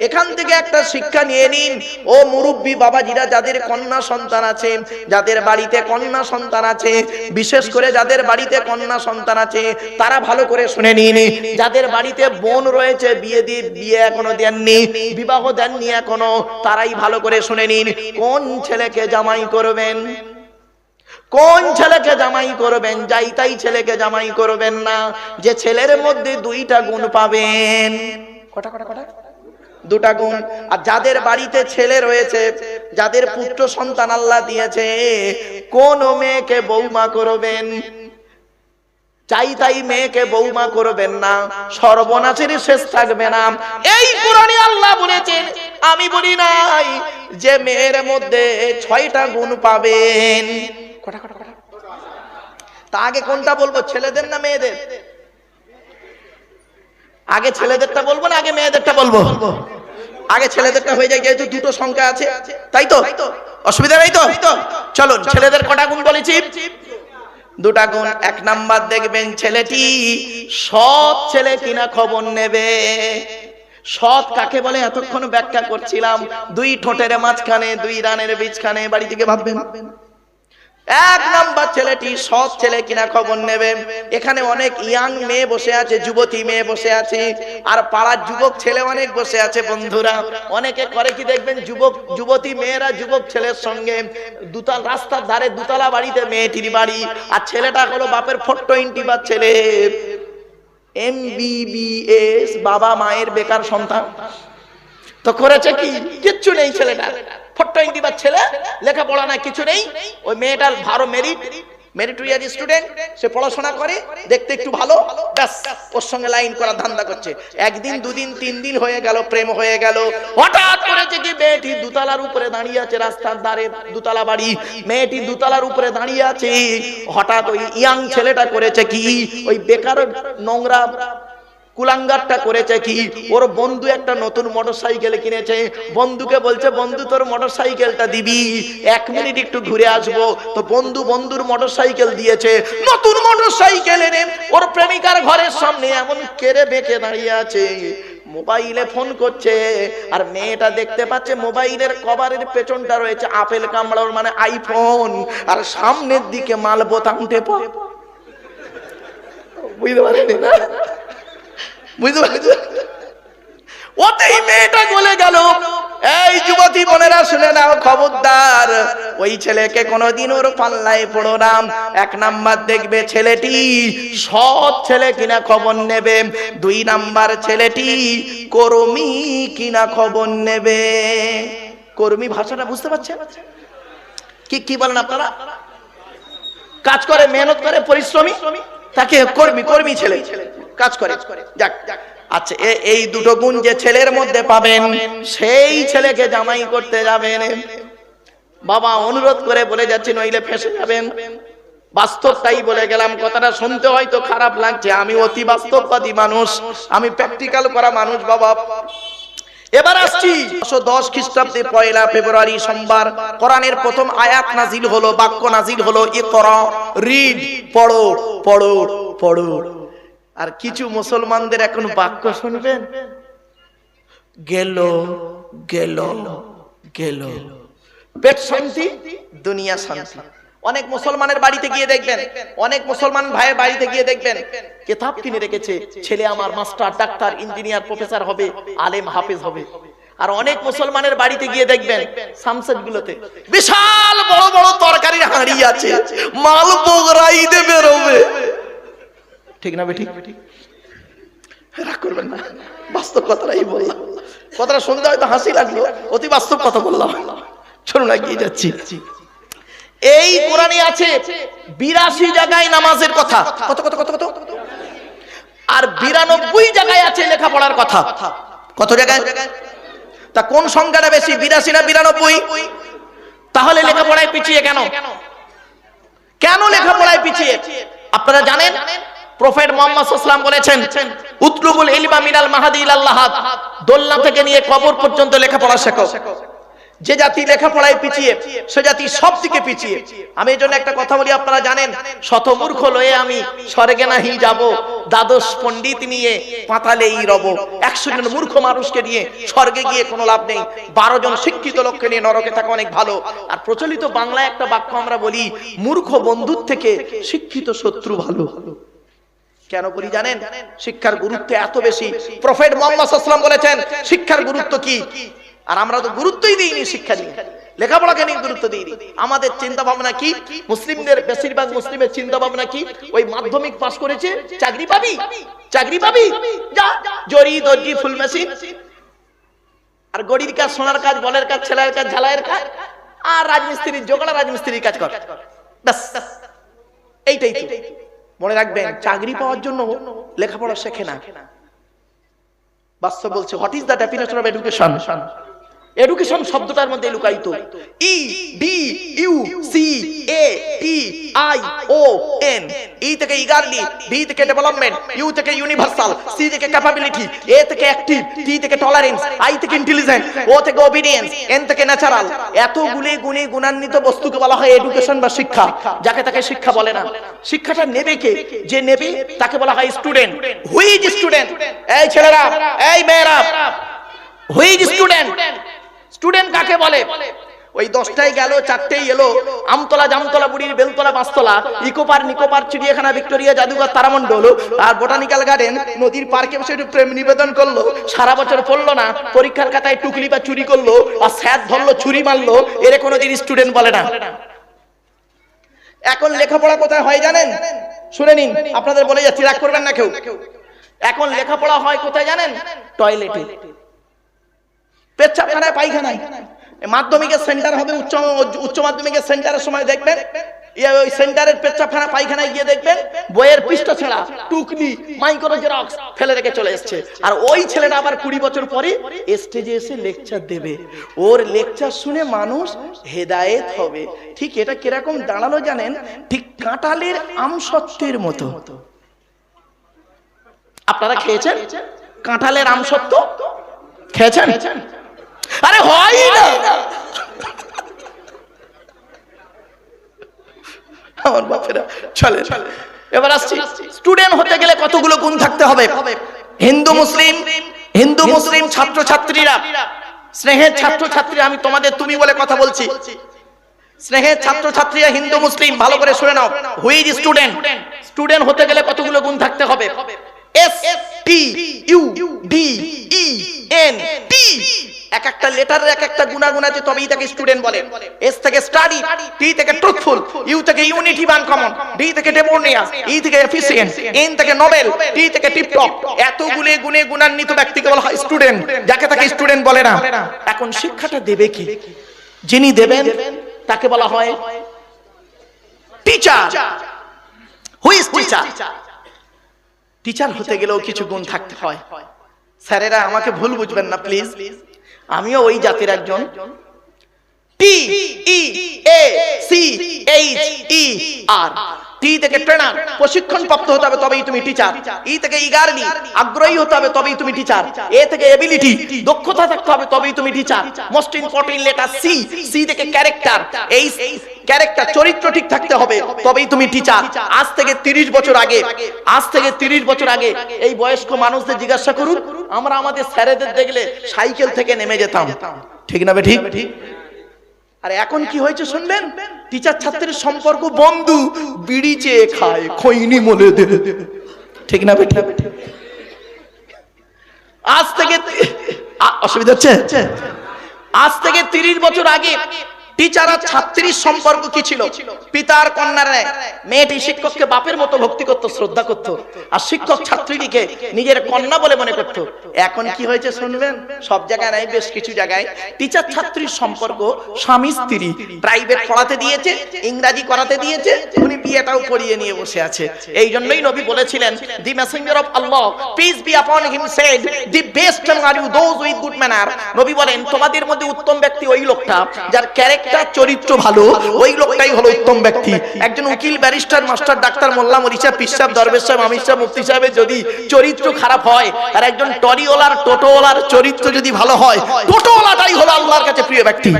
এখান থেকে একটা শিক্ষা নিয়ে নিন। ও মুরব্বী বাবাজিরা যাদের কন্যা সন্তান আছে, যাদের বাড়িতে কন্যা সন্তান আছে, বিশেষ করে যাদের বাড়িতে কন্যা সন্তান আছে, তারা ভালো করে শুনে নিন। যাদের বাড়িতে বোন রয়েছে, বিয়ে দিয়ে বিয়ে এখনও দেননি, বিবাহ দেননি এখনও, তারাই ভালো করে শুনে নিন। কোন ছেলেকে জামাই করবেন? কোন ছেলেকে জামাই করবেন? যাই তাই ছেলেকে জামাই করবেন না। যে ছেলের মধ্যে দুইটা গুণ পাবেন। কটা কটা কটা? দুটা গুণ। আর যাদের বাড়িতে ছেলে রয়েছে, যাদের পুত্র সন্তান আল্লাহ দিয়েছে, কোন মেয়েকে বৌমা করবেন? চাই তাই মেয়েকে বৌমা করবেন না। সর্বনাশের শেষ থাকবে না। এই কোরআনে আল্লাহ বলেছেন, আমি বলি নাই যে মেয়ের মধ্যে ছয়টা গুণ পাবেন। তা আগে কোনটা বলব? ছেলেদের না মেয়েদের? আগে ছেলেদেরটা বলব না আগে মেয়েদেরটা বলব? আগে ছেলেদেরটা হয়ে যায়, যেহেতু দুটো সংখ্যা আছে। তাই তো? অসুবিধা নেই তো? চলুন, ছেলেদের কটা গুণ বলেছি? দুটা গুণ, এক নাম্বার দেখবেন ছেলেটি সৎ ছেলে কিনা খবর নেবে। সৎ কাকে বলে? এতক্ষণ ব্যাখ্যা করছিলাম। দুই ঠোঁটের মাঝখানে, দুই রানের বীজখানে, বাড়ি থেকে ভাববেন। এক নাম্বার ছেলেটি সৎ ছেলে কিনা খবর নেবে। এখানে অনেক ইয়াং মেয়ে বসে আছে, যুবতী মেয়ে বসে আছে, আর পাড়ার যুবক ছেলে অনেক বসে আছে বন্ধুরা। অনেকে করে কি দেখবেন, যুবক, যুবতী মেয়েরা যুবক ছেলের সঙ্গে দুতাল, রাস্তার ধারে দুতলা বাড়িতে মেয়েটির বাড়ি, আর ছেলেটা হলো বাপের ফোরটো ইন্টিবার ছেলে। এমবিবিএস বাবা, মায়ের বেকার সন্তান। তো করেছে কি? কিচ্ছু নেই ছেলেটা ফটো ইন্ডিবার ছেলে, লেখাপড়া না কিছু নেই। ওই মেয়েটার ভালো মেরিট স্টুডেন্ট সে পড়াশোনা করে, দেখতে একটু ভালো ওর সঙ্গে লাইন করার ধান্দা করছে। একদিন, দুদিন, তিন দিন হয়ে গেল, প্রেম হয়ে গেল। হঠাৎ করেছে কি মেয়েটি দুতলার উপরে দাঁড়িয়ে আছে, রাস্তার ধারে দুতলা বাড়ি। মেয়েটি দুতলার উপরে দাঁড়িয়ে আছে। হঠাৎ ওই ইয়াং ছেলেটা করেছে কি? ওই বেকার নোংরা কুলাঙ্গারটা করেছে কি? ওর বন্ধু একটা নতুন মোটর সাইকেল কিনেছে। বন্ধুকে বলছে, বন্ধু, তোর মোটর সাইকেলটা দিবি। এক মিনিট একটু ঘুরে আসব। তো বন্ধু বন্ধুর মোটর সাইকেল দিয়েছে। নতুন মোটর সাইকেল এনে ওর প্রেমিকার ঘরের সামনে এমন কেড়ে বেঁকে দাঁড়িয়ে আছে। মোবাইলে ফোন করছে, আর মেয়েটা দেখতে পাচ্ছে মোবাইলের কভারের পেছনটা রয়েছে আপেল কামড়ার মানে আইফোন। আর সামনের দিকে মাল বোতাম টেপা। বুঝতে পারেনি না? বুঝতে ওতেই মেয়েটা গলে গেল। এই যুবতী বোনেরা শুনে নাও, খবরদার। ওই ছেলেকে কোনোদিন ওর পাল্লায় পড়ো না। এক নাম্বার দেখবে ছেলেটি সৎ ছেলে কিনা খবর নেবে। দুই নাম্বার ছেলেটি কর্মী কিনা খবর নেবে। কর্মী ভাষাটা বুঝতে পারছেন? কি কি বলেন আপনারা? কাজ করে, মেহনত করে, পরিশ্রমী? তাকে কর্মী কর্মী ছেলে। কাজ করে। যাক। আচ্ছা এই দুটো গুণ যে ছেলের মধ্যে পাবেন সেই ছেলেকে জামাই করতে যাবেন। বাবা অনুরোধ করে বলে যাচ্ছি নইলে ফেসে যাবেন। বাস্তবটাই বলে গেলাম কথাটা শুনতে হয়তো খারাপ লাগছে আমি অতি বাস্তববাদী মানুষ আমি প্র্যাকটিক্যাল করা মানুষ বাবা। এবার আসছি একশো দশ খ্রিস্টাব্দে পয়লা ফেব্রুয়ারি সোমবার কোরআনের প্রথম আয়াত নাজিল হলো বাক্য নাজিল হলো এ কর রিড পড়ো পড়ো পড়ো। আর কিছু মুসলমানদের এখন বাক্য শুনবেন? গেল গেল গেল। পেট শান্তি, দুনিয়া শান্তি। অনেক মুসলমানের বাড়িতে গিয়ে দেখবেন, অনেক মুসলমান ভাইয়ের বাড়িতে গিয়ে দেখবেন, কেতাব কিনে রেখেছে, ছেলে আমার মাস্টার, ডাক্তার, ইঞ্জিনিয়ার, প্রফেসর হবে, আলেম, হাফেজ হবে। আর অনেক মুসলমানের বাড়িতে গিয়ে দেখবেন সামসেট গুলোতে বিশাল বড় বড় তরকারির হাঁড়ি আছে। মাল বগরাই দে বেরোবে। ঠিক না বেঠিক? রাগ করবেন না। বাস্তব কথাটাই বললাম। কথাটা শুনতে হয়তো হাসি লাগল। অতি বাস্তব কথা বললাম। চলুন এগিয়ে যাচ্ছি। এই কোরআনে আছে বিরাশি জায়গায় নামাজের কথা। কত কত কত কত? আর বিরানব্বই জায়গায় আছে লেখাপড়ার কথা। কত জায়গায়? তা কোন সংখ্যাটা বেশি বিরাশি না বিরানব্বই? তাহলে লেখাপড়ায় পিছিয়ে কেন? কেন লেখাপড়ায় পিছিয়ে? আপনারা জানেন? প্রফেট মোহাম্মদ সাল্লাম বলেছেন, উতলুবুল ইলমা মিনাল মাহাদি ইলাল্লাহ দোলনা থেকে নিয়ে কবর পর্যন্ত লেখাপড়া শেখো যে জাতি লেখাপড়ায় পিছিয়ে, সে জাতি সব দিকে পিছিয়ে। আমি এই জন্য একটা কথা বলি, আপনারা জানেন, শতমূর্খ লয়ে আমি স্বর্গে নাহি যাব, দ্বাদশ পণ্ডিত নিয়ে পাতালেই রব। একশো জন মূর্খ মানুষকে নিয়ে স্বর্গে গিয়ে কোনো লাভ নেই। বারো জন শিক্ষিত লোককে নিয়ে নরকে থাকা অনেক ভালো। আর প্রচলিত বাংলায় একটা বাক্য আমরা বলি, মূর্খ বন্ধুর থেকে শিক্ষিত শত্রু ভালো। কেন বলি জানেন? শিক্ষার গুরুত্ব এত বেশি। প্রফেট মোহাম্মদ বলেছেন শিক্ষার গুরুত্ব কি? আর আমরা তো গুরুত্বই দিইনি শিক্ষা নিয়ে। লেখাপড়াকে নিয়ে গুরুত্ব দিইনি। আমাদের চিন্তা ভাবনা কি? মুসলিমদের বেশিরভাগ মুসলিমের চিন্তা ভাবনা কি? ওই মাধ্যমিক পাস করেছে চাকরি পাবি? চাকরি পাবি। যা জরি দর্জি ফুল মেশিন। আর গড়ির কাজ সোনার কাজ বলের কাজ ছেলের কাজ ঝালাইয়ের কাজ। আর রাজমিস্ত্রির জোগাড়া রাজমিস্ত্রির কাজ কর। ব্যাস। এইটাই তো। মনে রাখবেন চাকরি পাওয়ার জন্য লেখাপড়া শেখে না। বাস্তব বলছে what is the definition of education education শব্দটার মধ্যে লুকায়িত। E D U C A T I O N E থেকে ইগারলি ডি থেকে ডেভেলপমেন্ট ইউ থেকে ইউনিভার্সাল সি থেকে ক্যাপাবিলিটি এ থেকে অ্যাক্টিভ টি থেকে টলারেন্স আই থেকে ইন্টেলিজেন্ট ও থেকে ওবিডিয়েন্স এন থেকে ন্যাচারাল এত গুণে গুণে গুণান্বিত বস্তুকে বলা হয় এডুকেশন বা শিক্ষা, যাকে তাকে শিক্ষা বলে না। শিক্ষাটা নেবে কে? যে নেবে, তাকে বলা হয় স্টুডেন্ট হুইজ স্টুডেন্ট এই ছেলেরা, এই মেয়েরা। হুইজ স্টুডেন্ট স্টুডেন্ট কাকে বলে? ওই দশটায় গেল, চারটেই এলো। আমতলা জামতলা বুড়ির বেলতলা পাঁচতলা, ইকোপার নিকোপার চিড়িয়াখানা ভিক্টোরিয়া জাদুঘর তারামণ্ডল, আর বোটানিক্যাল গার্ডেন নদীর পার্কে বসে একটু প্রেম নিবেদন করল। সারা বছর পড়ল না, পরীক্ষার খাতায় টুকলি বা চুরি করল আর স্যার ধরলো চুরি মারলো, এর কোনো কোনোদিন স্টুডেন্ট বলে না। এখন লেখাপড়া কোথায় হয় জানেন? শুনে নিন, আপনাদের বলে যাচ্ছি, রাগ করবেন না কেউ। এখন লেখাপড়া হয় কোথায় জানেন? টয়লেটে পেচ্ছাপখানায় পায়খানায়। মাধ্যমিকের সেন্টার হবে উচ্চ উচ্চ মাধ্যমিকের সেন্টারের সময় দেখবেন। ইয়ে ওই সেন্টারের পায়খানায় গিয়ে দেখবেন, বইয়ের পৃষ্ঠা ছেঁড়া মাইক্রো জেরক্স ফেলে রেখে চলে আর ওই আবার কুড়ি বছর পরে এসে লেকচার দেবে। ওর লেকচার শুনে মানুষ হেদায়েত হবে। ঠিক এটা কীরকম দাঁড়াল জানেন? ঠিক কাঁঠালের আমসত্ত্বের মতো। আপনারা খেয়েছেন? কাঁঠালের আমসত্ত্ব? খেয়েছেন? আরে হয় না। আমার বাপেরা চলে চলে এবার আসছি। স্টুডেন্ট হতে গেলে কতগুলো গুণ থাকতে হবে? হিন্দু মুসলিম হিন্দু মুসলিম ছাত্র ছাত্রীরা স্নেহের ছাত্র ছাত্রী আমি তোমাদের তুমি বলে কথা বলছি। স্নেহের ছাত্র ছাত্রীরা হিন্দু মুসলিম ভালো করে শুনে নাও। হুইজ স্টুডেন্ট স্টুডেন্ট হতে গেলে কতগুলো গুণ থাকতে হবে? S T U D E N T এক একটা লেটারের এক একটা গুণাগুণ আছে তবেই তাকে স্টুডেন্ট বলে। এস থেকে স্টাডি টি থেকে ট্রুথফুল ইউ থেকে ইউনিটি বান কমন ডি থেকে ডেমোনিয়াস ই থেকে এফিসিয়েন্ট এন থেকে নোবেল টি থেকে টিপটপ এত গুণে গুণে গুণান্বিত ব্যক্তিকে বলা হয় স্টুডেন্ট যাকে তাকে স্টুডেন্ট বলে না। এখন শিক্ষাটা দেবে কি? যিনি দেবেন, তাকে বলা হয় টিচার হুইজ টিচার টিচার হতে গেলেও কিছু গুণ থাকতে হয়। স্যারেরা আমাকে ভুল বুঝবেন না প্লিজ আমিও ওই জাতির একজন। টি এইচ আর টি থেকে ট্রেনার প্রশিক্ষণ প্রাপ্ত হতে হবে তবেই তুমি টিচার ই থেকে ইগারলি আগ্রহী হতে হবে তবেই তুমি টিচার এ থেকে এবিলিটি দক্ষতা থাকতে হবে তবেই তুমি teacher most important letter C C থেকে ক্যারেক্টার এই ক্যারেক্টার চরিত্র ঠিক থাকতে হবে। তবেই তুমি টিচার আজ থেকে তিরিশ বছর আগে, আজ থেকে তিরিশ বছর আগে এই বয়স্ক মানুষদের জিজ্ঞাসা করুন, আমরা আমাদের স্যারেদের দেখলে সাইকেল থেকে নেমে যেতাম। ঠিক না ঠিক? আর এখন কি হয়েছে শুনবেন? টিচার ছাত্রের সম্পর্ক বন্ধু, বিড়ি চেয়ে খায়, খৈনি মলে দে। ঠিক না বেটা আজ থেকে অসুবিধা হচ্ছে? আজ থেকে তিরিশ বছর আগে টিচার আর ছাত্রীর সম্পর্ক কি ছিল? পিতার ন্যায়। মেয়েটি শিক্ষককে বাপের মতো ভক্তি করত, শ্রদ্ধা করত। আর শিক্ষক ছাত্রীটিকে নিজের কন্যা বলে মনে করত। এখন কি হয়েছে শুনবেন? সব জায়গায় নাই, বেশ কিছু জায়গায়। টিচার ছাত্রীর সম্পর্ক স্বামী স্ত্রী। প্রাইভেট পড়াতে দিয়েছে, ইংরাজি করাতে দিয়েছে, উনি বিয়েটাও পড়িয়ে নিয়ে বসে আছে। এই জন্যই নবী বলেছিলেন, the messenger of Allah peace be upon him said the best are you those with good manner নবী বলেন, তোমাদের মধ্যে উত্তম ব্যক্তি ওই লোকটা, যার ক্যারেক্টার ক্যারেক্টার চরিত্র ভালো, ওই লোকটাই হলো উত্তম ব্যক্তি। একজন উকিল, ব্যারিস্টার, মাস্টার, ডাক্তার, মোল্লা, মরিচা, পিসাব, দরবেশ সাহেব, আমির সাহেব, মুফতি সাহেবের যদি চরিত্র খারাপ হয়, আর একজন টরিওলার টোটোওয়ালার চরিত্র যদি ভালো হয় টোটোওয়ালাটাই হলো আল্লাহর কাছে প্রিয় ব্যক্তি।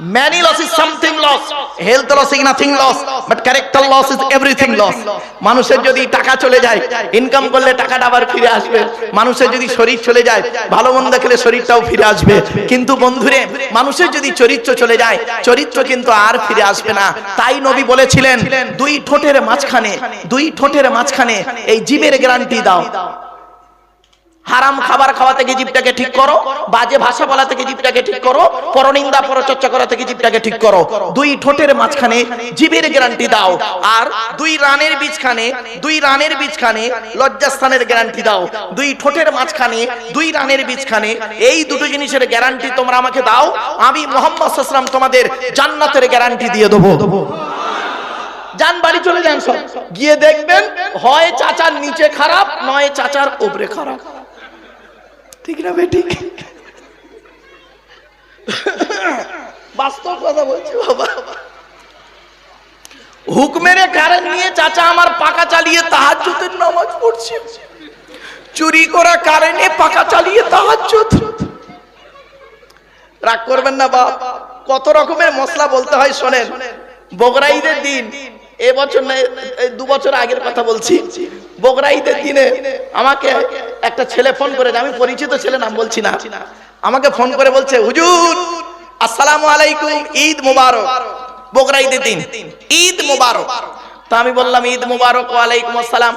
Many loss is something loss. Health loss is nothing loss. But character loss is everything loss. মানুষের যদি টাকা চলে যায় ইনকাম করলে টাকাটা আবার ফিরে আসবে মানুষের যদি শরীর চলে যায় ভালো মন্দ খেলে শরীরটাও ফিরে আসবে কিন্তু বন্ধুরে মানুষের যদি চরিত্র চলে যায় চরিত্র কিন্তু আর ফিরে আসবে না তাই নবী বলেছিলেন দুই ঠোঁটের মাঝখানে দুই ঠোঁটের মাঝখানে এই জীবের গ্যারান্টি দাও হারাম খাবার খাওয়া থেকে জীবটাকে ঠিক করো, বাজে ভাষা বলা থেকে জীবটাকে ঠিক করো, পরনিন্দা, পরচর্চা করা থেকে জীবটাকে ঠিক করো। দুই ঠোঁটের মাঝখানে জীবের গ্যারান্টি দাও, আর দুই রানের বীজখানে, দুই রানের বীজখানে লজ্জাস্থানের গ্যারান্টি দাও। দুই ঠোঁটের মাঝখানে, দুই রানের বীজখানে, এই দুটো জিনিসের গ্যারান্টি তোমরা আমাকে দাও, আমি মোহাম্মদ সাল্লাম তোমাদের জান্নাতের গ্যারান্টি দিয়ে দেবো। যান, বাড়ি চলে যান সব। গিয়ে দেখবেন, হয় চাচার নিচে খারাপ, নয় চাচার উপরে খারাপ। ঠিক না বেঠিক বাস্তব কথা বলছি, বাবা। হুক মেরে কারেন্ট নিয়ে চাচা আমার পাকা চালিয়ে তাহাজ্জুদের নামাজ পড়ছে। চুরি করা কারেন্টে পাকা চালিয়ে তাহাজ্জুদ। রাগ করবেন না, বাপ। কত রকমের মশলা বলতে হয়, শোনেন। বগরা ঈদের দিন এবছর না দু বছর আগের কথা বলছি। বগরা ঈদের দিনে আমাকে একটা ছেলে ফোন করে আমি পরিচিত ছেলে নাম বলছি না। আমাকে ফোন করে বলছে, হুজুর, আসসালামু আলাইকুম, ঈদ মুবারক বগরা ঈদের দিন, ঈদ মুবারক। তা আমি বললাম, ঈদ মুবারক ওয়ালাইকুম আসসালাম।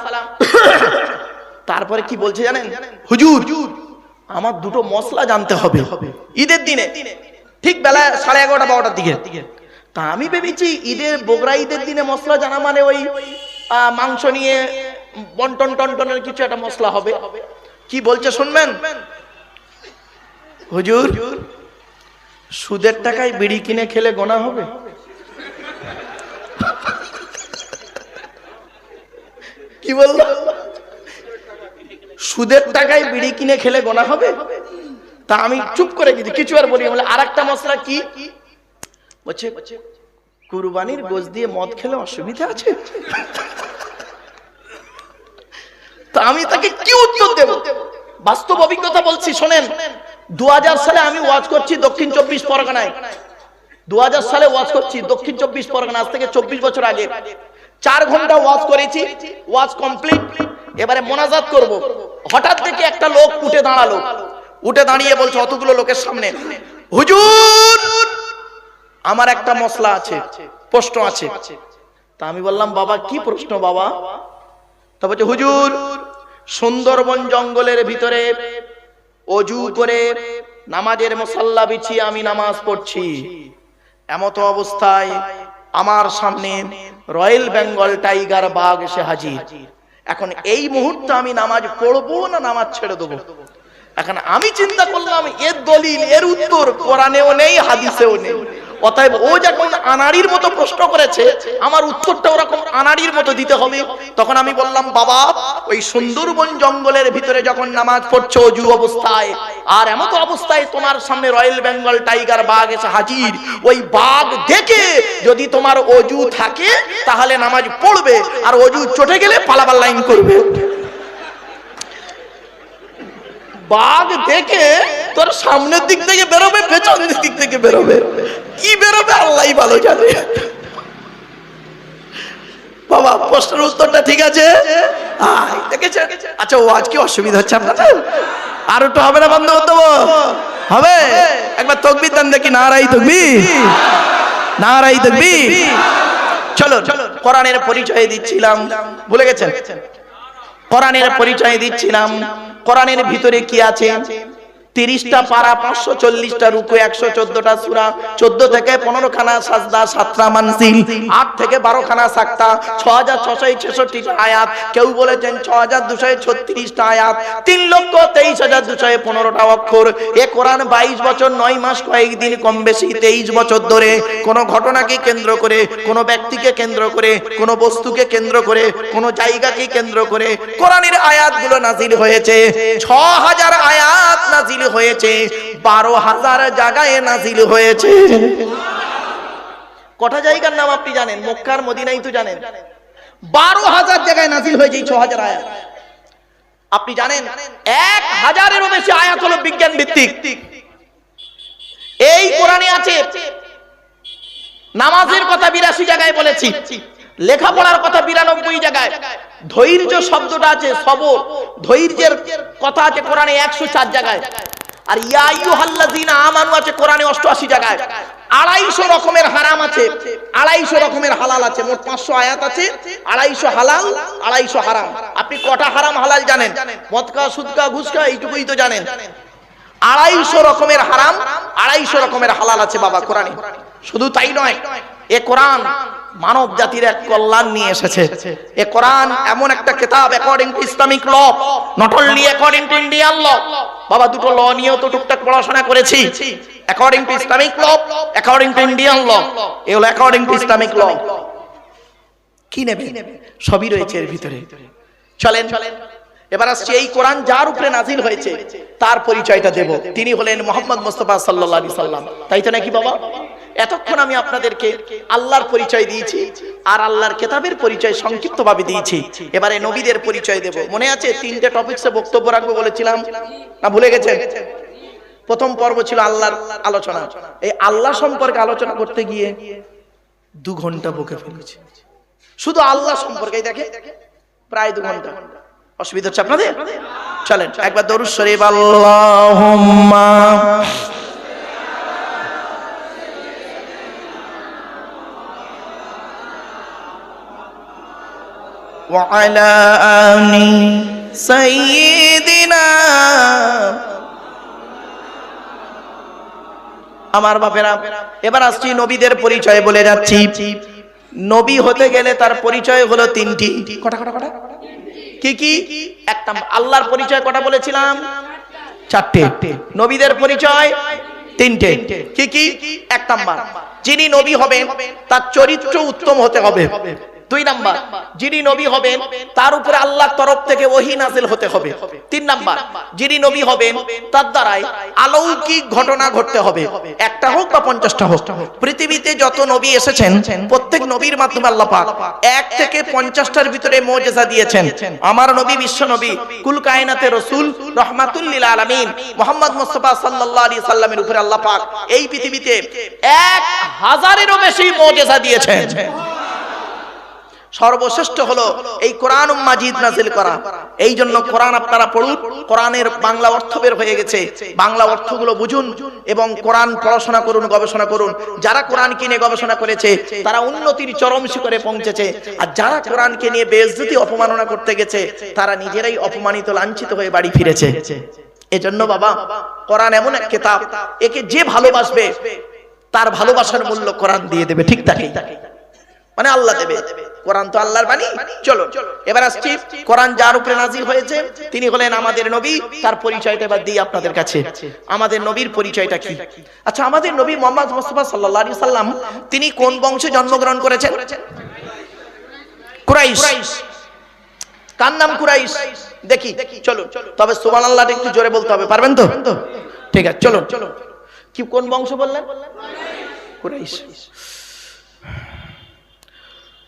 তারপরে কি বলছে জানেন? হুজুর, আমার দুটো মশলা জানতে হবে, ঈদের দিনে, ঠিক বেলা সাড়ে এগারোটা, বারোটার দিকে। তা আমি ভেবেছি, ঈদের বগরা ঈদের দিনে মশলা জানা মানে ওই মাংস নিয়ে বন্টন টন্টনের কিছু একটা মশলা হবে। কি বলছে শুনবেন? হুজুর, সুদের টাকায় বিড়ি কিনে খেলে গোনা হবে? কি বলল? সুদের টাকায় বিড়ি কিনে খেলে গোনা হবে? তা আমি চুপ করে গেছি, কিছু আর বলি বলে আর একটা মশলা কি? বলছে, কুরবানির গোজ দিয়ে মদ খেলে অসুবিধা আছে? আমি তাকে কি উত্তর দেব? বাস্তব অভিজ্ঞতা বলছি, শোনেন। দুই হাজার সালে আমি ওয়াজ করছি দক্ষিণ চব্বিশ পরগনায়। দুই হাজার সালে ওয়াজ করছি দক্ষিণ চব্বিশ পরগনা, আজ থেকে চব্বিশ বছর আগে। চার ঘণ্টা ওয়াজ করেছি, ওয়াজ কমপ্লিট। এবারে মোনাজাত করব। হঠাৎ থেকে একটা লোক উঠে দাঁড়াল। উঠে দাঁড়িয়ে বলছে, অতগুলো লোকের সামনে। হুজুর, আমার একটা মশলা আছে, প্রশ্ন আছে। তা আমি বললাম, বাবা, কি প্রশ্ন বাবা? তা বলছে, হুজুর, সুন্দরবন জঙ্গলের ভিতরে অজু করে নামাজের মশাল্লা বিছিয়ে আমি নামাজ পড়ছি। এমত অবস্থায় আমার সামনে রয়্যাল বেঙ্গল টাইগার বাঘ এসে হাজির। এখন এই মুহূর্তে আমি নামাজ পড়ব না নামাজ ছেড়ে দেবো? এখন আমি চিন্তা করলাম, এর দলিল, এর উত্তর কোরআনেও নেই, হাদিসেও নেই। অতএব ও যখন আনাড়ির মতো প্রশ্ন করেছে, আমার উত্তরটা ওরকম আনাড়ির মতো দিতে হবে। তখন আমি বললাম, বাবা, ওই সুন্দরবন জঙ্গলের ভিতরে যখন নামাজ পড়ছো, অজু অবস্থায়, আর এমন অবস্থায় তোমার সামনে রয়্যাল বেঙ্গল টাইগার বাঘ এসে হাজির, ওই বাঘ দেখে যদি তোমার অজু থাকে, তাহলে নামাজ পড়বে, আর অজু চটে গেলে পালাবার লাইন করবে। বাঘ দেখে তোর সামনের দিক থেকে বেরোবে, পেছনের দিক থেকে বেরোবে। কি বেরোবে? আল্লাহ ভালো জানে। বাবা, প্রশ্নের উত্তরটা ঠিক আছে? আচ্ছা ও আজকে অসুবিধা হচ্ছে আপনাদের আর একটু হবে না বন্ধ করতে হবে? একবার তকবির দেন দেখি, নারাই তকবি নারাই তকবি চলো কোরআনের পরিচয় দিচ্ছিলাম। ভুলে গেছেন? কোরআনের পরিচয় দিচ্ছিলাম। কোরআনের ভিতরে কি আছে? তিরিশটা পারা, পাঁচশো চল্লিশটা রুকু, একশো চোদ্দটা সুরা, চোদ্দ থেকে পনেরো খানা সাজদা, সাতটা মানসিল আট থেকে বারো খানা সাক্তা ছ হাজার ছশো ছেষট্টিটা আয়াত, কেউ বলেছেন ছ হাজার দুশো ছত্রিশটা আয়াত, তিন লক্ষ তেইশ হাজার দুশো পনেরোটা অক্ষর। এ কোরআন বাইশ বছর, নয় মাস কয়েকদিন কম বেশি তেইশ বছর ধরে কোন ঘটনাকে কেন্দ্র করে, কোন ব্যক্তিকে কেন্দ্র করে, কোন বস্তুকে কেন্দ্র করে, কোন জায়গাকে কেন্দ্র করে কোরআনের আয়াতগুলো নাজিল হয়েছে। ছ হাজার আয়াত নাজিল হয়েছে, বারো হাজার জায়গায় নাজিল হয়েছে। কটা জায়গার নাম আপনি জানেন? মক্কার মদিনাই তো জানেন। বারো হাজার জায়গায় নাজিল হয়েছে ছ হাজার আয়াত। আপনি জানেন, এক হাজারেরও বেশি আয়াত হলো বিজ্ঞান ভিত্তিক এই কোরআনে আছে, নামাজের কথা বিরাশি জায়গায় বলেছি। লেখাপড়ার কথা বিরানব্বই জায়গায়। ধৈর্য শব্দটা আছে সবর। ধৈর্যের কথা আছে কোরআনে একশো চার জায়গায়। আর ইয়াইয়ু হাল্লাযিনা আমানু আছে কোরআনে অষ্টআশি জায়গায়। আড়াইশো রকমের হারাম আছে, আড়াইশো রকমের হালাল আছে, মোট পাঁচশো আয়াত আছে, আড়াইশো হালাল, আড়াইশো হারাম। আপনি কটা হারাম হালাল জানেন? মদকা, সুদকা, ঘুষকা, এইটুকুই তো জানেন। আড়াইশো রকমের হারাম, আড়াইশো রকমের হালাল আছে বাবা কোরআনে। শুধু তাই নয়, এ কোরআন মানব জাতির এক কল্যাণ নিয়ে এসেছে। এ কোরআন এমন একটা কিতাব according to Islamic law not only according to Indian law বাবা, দুটো ল নিয়েও তো টুকটাক পড়াশোনা করেছি। According to Islamic law according to Indian law এ হলো অ্যাকর্ডিং টু ইসলামিক ল কি নেবে? সবই রয়েছে এর ভিতরে। চলেন, এবার আসছে এই কোরআন যার উপরে নাজিল হয়েছে, তার পরিচয়টা দেব। তিনি হলেন মোহাম্মদ মোস্তফা সাল্লাল্লাহু আলাইহি সাল্লাম। তাই তো নাকি বাবা? এতক্ষণ আমি আপনাদেরকে আল্লাহর পরিচয় দিয়েছি, আর আল্লাহর কেতাবের পরিচয় সংক্ষিপ্তভাবে দিয়েছি। এবারে নবীদের পরিচয় দেব। মনে আছে তিনটে টপিকসে বক্তব্য রাখব বলেছিলাম? না, ভুলে গেছেন? প্রথম পর্ব ছিল আল্লাহর আলোচনা। এই আল্লাহ সম্পর্কে আলোচনা করতে গিয়ে দু ঘণ্টা বুকে ফেলেছি। শুধু আল্লাহ সম্পর্কে দেখে, প্রায় দু ঘণ্টা। অসুবিধা হচ্ছে আপনাদের? চলেন, একবার দরুদ শরীফ, আল্লাহুম্মা وعلى آل سيدنا আমার বাপেরা এবার আসছি নবীদের পরিচয় বলে যাচ্ছি নবী হতে গেলে তার পরিচয় হলো তিনটি কটা কটা কটা কি কি একটা আল্লাহর পরিচয় কটা বলেছিলাম চারটে নবীদের পরিচয় তিনটে কি কি এক নাম্বার যিনি নবী হবেন তার চরিত্র উত্তম হতে হবে দুই নাম্বার যিনি নবী হবেন তার উপরে আল্লাহর তরফ থেকে ওহি নাজিল হতে হবে। তিন নাম্বার যিনি নবী হবেন তার দ্বারাই অলৌকিক ঘটনা ঘটতে হবে। একটা হোক বা পঞ্চাশটা হোক পৃথিবীতে যত নবী এসেছেন প্রত্যেক নবীর মাধ্যমে আল্লাহ পাক এক থেকে পঞ্চাশটার ভিতরে মোজেজা দিয়েছেন। আমার নবী বিশ্ব নবী কুল কায়নাতে রসুল রহমাতুল লিল আলামিন। মোহাম্মদ মুস্তাফা সাল্লাল্লাহু আলাইহি সাল্লামের উপরে আল্লাহ পাক এই পৃথিবীতে এক হাজারেরও বেশি মোজেজা দিয়েছেন। সর্বশ্রেষ্ঠ হলো এই কোরআন মাজিদ নাজিল করা। এই জন্য কোরআন আপনারা পড়ুন। কোরআনের বাংলা অর্থ বের হয়ে গেছে। বাংলা অর্থগুলো বুঝুন এবং কোরআন পড়াশোনা করুন, গবেষণা করুন। যারা কোরআন কিনে গবেষণা করেছে, তারা উন্নতির চরম শিখরে পৌঁছেছে। আর যারা কোরআনকে নিয়ে বেজতি অপমাননা করতে গেছে, তারা নিজেরাই অপমানিত, লাঞ্ছিত হয়ে বাড়ি ফিরেছে। এজন্য বাবা, কোরআন এমন এক কিতাব, একে যে ভালোবাসবে, তার ভালোবাসার মূল্য কোরআন দিয়ে দেবে। ঠিক তাকেই মানে আল্লাহ দেবে। কোরআন তো আল্লাহর বাণী। চলো। এবার আসছি। কোরআন যার উপরে নাজিল হয়েছে তিনি হলেন আমাদের নবী। তার পরিচয়টা এবার দিই আপনাদের কাছে। আমাদের নবীর পরিচয়টা কি? আচ্ছা আমাদের নবী মোহাম্মদ মুস্তাফা সাল্লাল্লাহু আলাইহি সাল্লাম তিনি কোন বংশে জন্মগ্রহণ করেছেন? কুরাইশ। কার নাম কুরাইশ? দেখি চলো। তবে সুবহানাল্লাহটা একটু জোরে বলতে হবে পারবেন তো? ঠিক আছে চলো। চলো। কি কোন বংশ বললেন? কুরাইশ।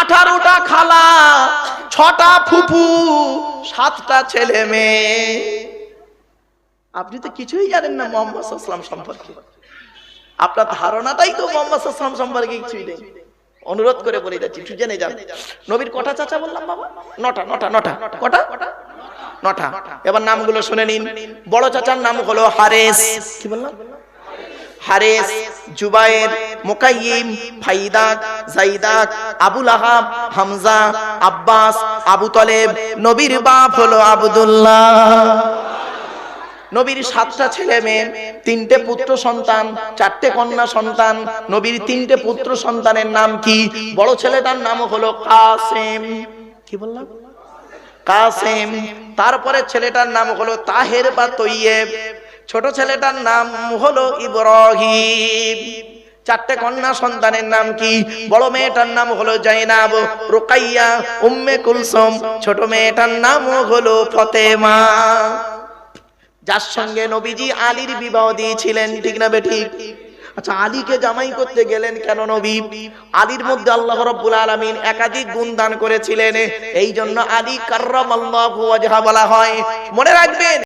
আঠারোটা খালা, ছটা ফুফু সাতটা ছেলে মেয়ে। আপনি তো কিছুই জানেন না মোহাম্মদ সাল্লাম সম্পর্কে। আপনার ধারণাটাই তো মোহাম্মদ সাল্লাম সম্পর্কে কিছুই নেই। অনুরোধ করে বলে যাচ্ছি, একটু জেনে যান। নবীর কটা চাচা বললাম বাবা? নটা নটা নটা। কটা? নটা। এবার নামগুলো শুনে নিন। বড় চাচার নাম হলো হারেস। কি বললাম? হারেস, জুবায়ের, মুকাইয়িম ফাইদাক জাইদাক আবুল আহাব, হামজা, আব্বাস, আবু তলেব, নবীর বাপ হলো আবদুল্লাহ। নবীর সাতটা ছেলে মেয়ে, তিনটে পুত্র সন্তান, চারটে কন্যা সন্তান, নবীর তিনটে পুত্র সন্তানের নাম কি? বড় ছেলেটার নাম হলো কাসেম। কি বললাম? কাসেম। তারপরে ছেলেটার নাম হলো তাহের বা তৈয়েব। ছোট ছেলেটার নাম হলো ইব্রাহিম। চারটে কন্যা সন্তানের নাম কি? বড় মেয়েটার নাম হলো জাইনাব, রোকাইয়া, উম্মে কুলসুম। ছোট মেয়েটার নাম হলো ফতেমা। যার সঙ্গে নবীজি আলীর বিবাহ দিয়েছিলেন, ঠিক না বেঠিক আচ্ছা আলীকে জামাই করতে গেলেন কেন নবী? আলীর মধ্যে আল্লাহ রাব্বুল আলামিন একাধিক গুণ দান করেছিলেন। এই জন্য আলী কার্রামাল্লাহু ওয়াজহা বলা হয়। মনে রাখবেন